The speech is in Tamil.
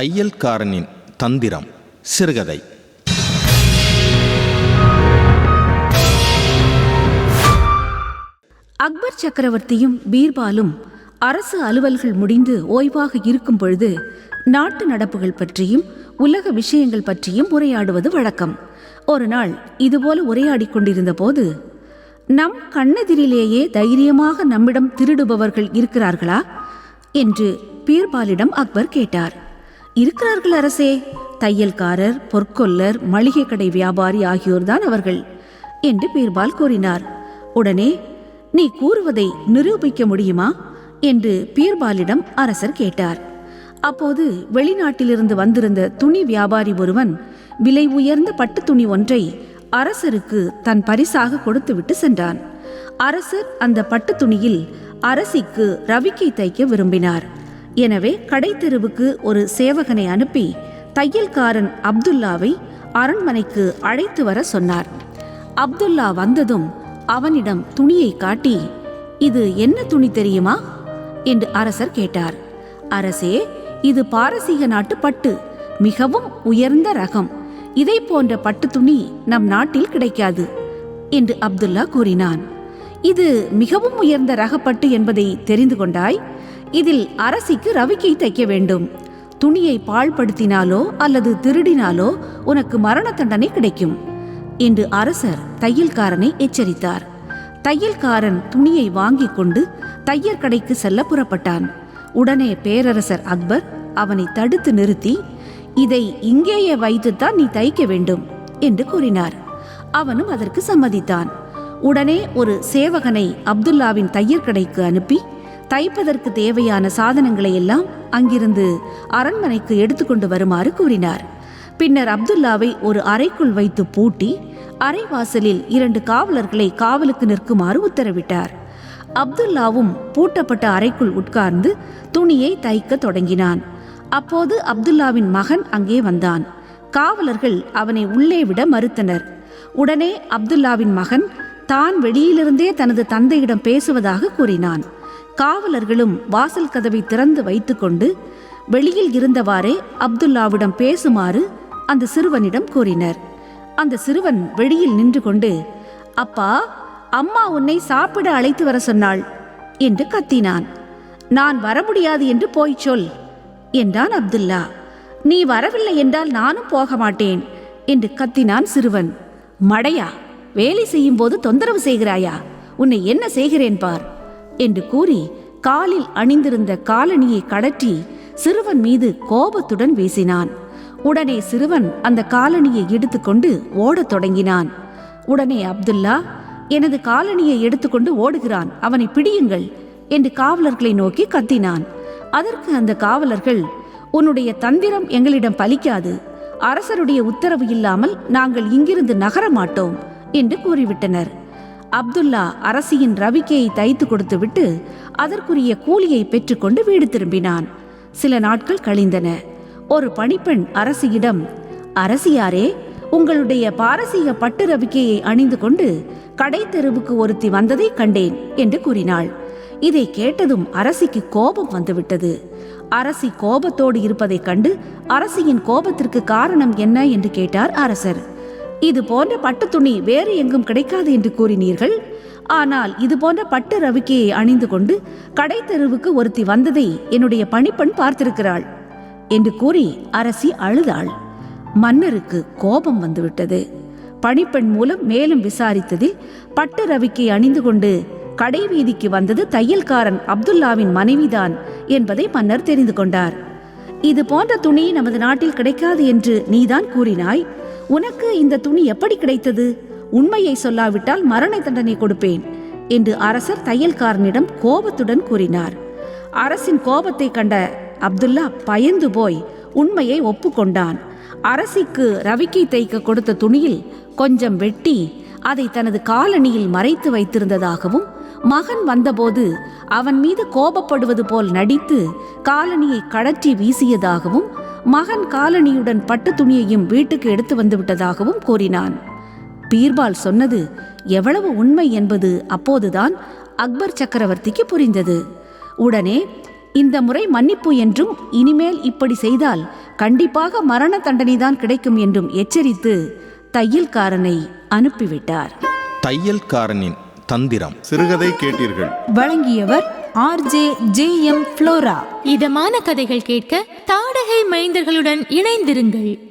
தையல்காரனின் தந்திரம் சிறுகதை. அக்பர் சக்கரவர்த்தியும் பீர்பாலும் அரசு அலுவல்கள் முடிந்து ஓய்வாக இருக்கும் பொழுது நாட்டு நடப்புகள் பற்றியும் உலக விஷயங்கள் பற்றியும் உரையாடுவது வழக்கம். ஒரு நாள் இதுபோல உரையாடிக் கொண்டிருந்த போது நம் கண்ணெதிரிலேயே தைரியமாக நம்மிடம் திருடுபவர்கள் இருக்கிறார்களா? என்று பீர்பாலிடம் அக்பர் கேட்டார். இருக்கிறார்கள் அரசே. தையல்காரர் பொற்கொல்லர் மளிகை கடை வியாபாரி ஆகியோர்தான் அவர்கள் என்று பீர்பால் கூறினார். உடனே நீ கூறுவதை நிரூபிக்க முடியுமா? என்று பீர்பாலிடம் அரசர் கேட்டார். அப்போது வெளிநாட்டிலிருந்து வந்திருந்த துணி வியாபாரி ஒருவன் விலை உயர்ந்த பட்டு துணி ஒன்றை அரசருக்கு தன் பரிசாக கொடுத்துவிட்டு சென்றான். அரசர் அந்த பட்டு துணியில் அரசிக்கு ரவிக்கை தைக்க விரும்பினார். எனவே கடைத்தெருவுக்கு ஒரு சேவகனை அனுப்பி தையல்காரன் அப்துல்லாவை அரண்மனைக்கு அழைத்து வர சொன்னார். அப்துல்லா வந்ததும் அவனிடம் துணியை காட்டி இது என்ன துணி தெரியுமா? என்று அரசர் கேட்டார். அரசே இது பாரசீக நாட்டு பட்டு மிகவும் உயர்ந்த ரகம். இதை போன்ற பட்டு துணி நம் நாட்டில் கிடைக்காது என்று அப்துல்லா கூறினான். இது மிகவும் உயர்ந்த ரகப்பட்டு என்பதை தெரிந்து கொண்டாய்? இதில் அரசிக்கு ரவிக்கை தைக்க வேண்டும். துணியை பாழ்படுத்தினாலோ அல்லது திருடினாலோ உனக்கு மரண தண்டனை கிடைக்கும். என்று அரசர் தையல்காரனை எச்சரித்தார். தையல்காரன் துணியை வாங்கிக் கொண்டு தையர் கடைக்கு செல்ல புறப்பட்டான். உடனே பேரரசர் அக்பர் அவனை தடுத்து நிறுத்தி இதை இங்கேயே வைத்துத்தான் நீ தைக்க வேண்டும் என்று கூறினார். அவனும் அதற்கு சம்மதித்தான். உடனே ஒரு சேவகனை அப்துல்லாவின் தையற்கடைக்கு அனுப்பி தைப்பதற்கு தேவையான சாதனங்களை எல்லாம் அங்கிருந்து அரண்மனைக்கு எடுத்துக்கொண்டு வருமாறு கூறினார். பின்னர் அப்துல்லாவை ஒரு அறைக்குள் வைத்து பூட்டி அறை வாசலில் இரண்டு காவலர்களை காவலுக்கு நிற்குமாறு உத்தரவிட்டார். அப்துல்லாவும் பூட்டப்பட்ட அறைக்குள் உட்கார்ந்து துணியை தைக்க தொடங்கினான். அப்போது அப்துல்லாவின் மகன் அங்கே வந்தான். காவலர்கள் அவனை உள்ளே விட மறுத்தனர். உடனே அப்துல்லாவின் மகன் தான் வெளியிலிருந்தே தனது தந்தையிடம் பேசுவதாக கூறினான். காவலர்களும் வாசல் கதவை திறந்து வைத்துக்கொண்டு வெளியில் இருந்தவாறே அப்துல்லாவிடம் பேசுமாறு அந்த சிறுவனிடம் கூறினர். அந்த சிறுவன் வெளியில் நின்று கொண்டு அப்பா அம்மா உன்னை சாப்பிட அழைத்து வர சொன்னாள் என்று கத்தினான். நான் வர முடியாது என்று போய் சொல் என்றான் அப்துல்லா. நீ வரவில்லை என்றால் நானும் போக மாட்டேன் என்று கத்தினான் சிறுவன். மடையா வேலை செய்யும் போது தொந்தரவு செய்கிறாயா? உன்னை என்ன செய்கிறேன் பார் என்று கூறி காலில் அணிந்திருந்த காலணியை கடற்றி சிறுவன் மீது கோபத்துடன் வீசினான். உடனே சிறுவன் அந்த காலணியை எடுத்துக்கொண்டு ஓடத் தொடங்கினான். உடனே அப்துல்லா எனது காலணியை எடுத்துக்கொண்டு ஓடுகிறான் அவனை பிடியுங்கள் என்று காவலர்களை நோக்கி கத்தினான். அதற்கு அந்த காவலர்கள் உன்னுடைய தந்திரம் எங்களிடம் பலிக்காது அரசருடைய உத்தரவு இல்லாமல் நாங்கள் இங்கிருந்து நகர மாட்டோம் என்று கூறிவிட்டனர். அப்துல்லா அரசியின் ரவிக்கையை தைத்து கொடுத்துவிட்டு அதற்குரிய கூலியை பெற்றுக்கொண்டு வீடு திரும்பினான். சில நாட்கள் கழிந்தன. ஒரு பணிப்பெண் அரசியிடம் அரசியாரே உங்களுடைய பாரசீக பட்டு ரவிக்கையை அணிந்து கொண்டு கடை தெருவுக்கு ஒருத்தி வந்ததை கண்டேன் என்று கூறினாள். இதை கேட்டதும் அரசிக்கு கோபம் வந்துவிட்டது. அரசி கோபத்தோடு இருப்பதைக் கண்டு அரசியின் கோபத்திற்கு காரணம் என்ன என்று கேட்டார் அரசர். இது போன்ற பட்டு துணி வேறு எங்கும் கிடைக்காது என்று கூறினீர்கள். ஆனால் இது போன்ற பட்டு ரவிக்கையை அணிந்து கொண்டு கடை தெருவுக்கு ஒருத்தி வந்ததை என்னுடைய பணிப்பெண் பார்த்திருக்கிறாள் என்று கூறி அரசி அழுதாள். மன்னருக்கு கோபம் வந்துவிட்டது. பணிப்பெண் மூலம் மேலும் விசாரித்ததில் பட்டு ரவிக்கை அணிந்து கொண்டு கடை வீதிக்கு வந்தது தையல்காரன் அப்துல்லாவின் மனைவிதான் என்பதை மன்னர் தெரிந்து கொண்டார். இது போன்ற துணி நமது நாட்டில் கிடைக்காது என்று நீதான் கூறினாய். உனக்கு இந்த துணி எப்படி கிடைத்தது? உண்மையை சொல்லாவிட்டால் மரண தண்டனை கொடுப்பேன் என்று அரசர் தையல்காரனிடம் கோபத்துடன் கூறினார். அரசின் கோபத்தை கண்ட அப்துல்லா பயந்து போய் உண்மையை ஒப்புக்கொண்டான். அரசிக்கு ரவிக்கை தைக்க கொடுத்த துணியில் கொஞ்சம் வெட்டி அதை தனது காலணியில் மறைத்து வைத்திருந்ததாகவும் மகன் வந்தபோது அவன் மீது கோபப்படுவது போல் நடித்து காலணியை கடற்றி வீசியதாகவும் மகன் காலணியுடன் பட்டு துணியையும் வீட்டுக்கு எடுத்து வந்து விட்டதாகவும் கூறினான். பீர்பால் சொன்னது எவ்வளவு உண்மை என்பது அப்போதுதான் அக்பர் சக்கரவர்த்திக்கு புரிந்தது. உடனே இந்த முறை மன்னிப்பு என்றும் இனிமேல் இப்படி செய்தால் கண்டிப்பாக மரண தண்டனைதான் கிடைக்கும் என்றும் எச்சரித்து தையல்காரனை அனுப்பிவிட்டார். தையல்காரனின் தந்திரம். சிறுகதை கேட்டீர்கள். வழங்கியவர் ஆர்ஜே ஜே எம் ஃப்ளோரா. இதமான கதைகள் கேட்க தாடகை மைந்தர்களுடன் இணைந்திருங்கள்.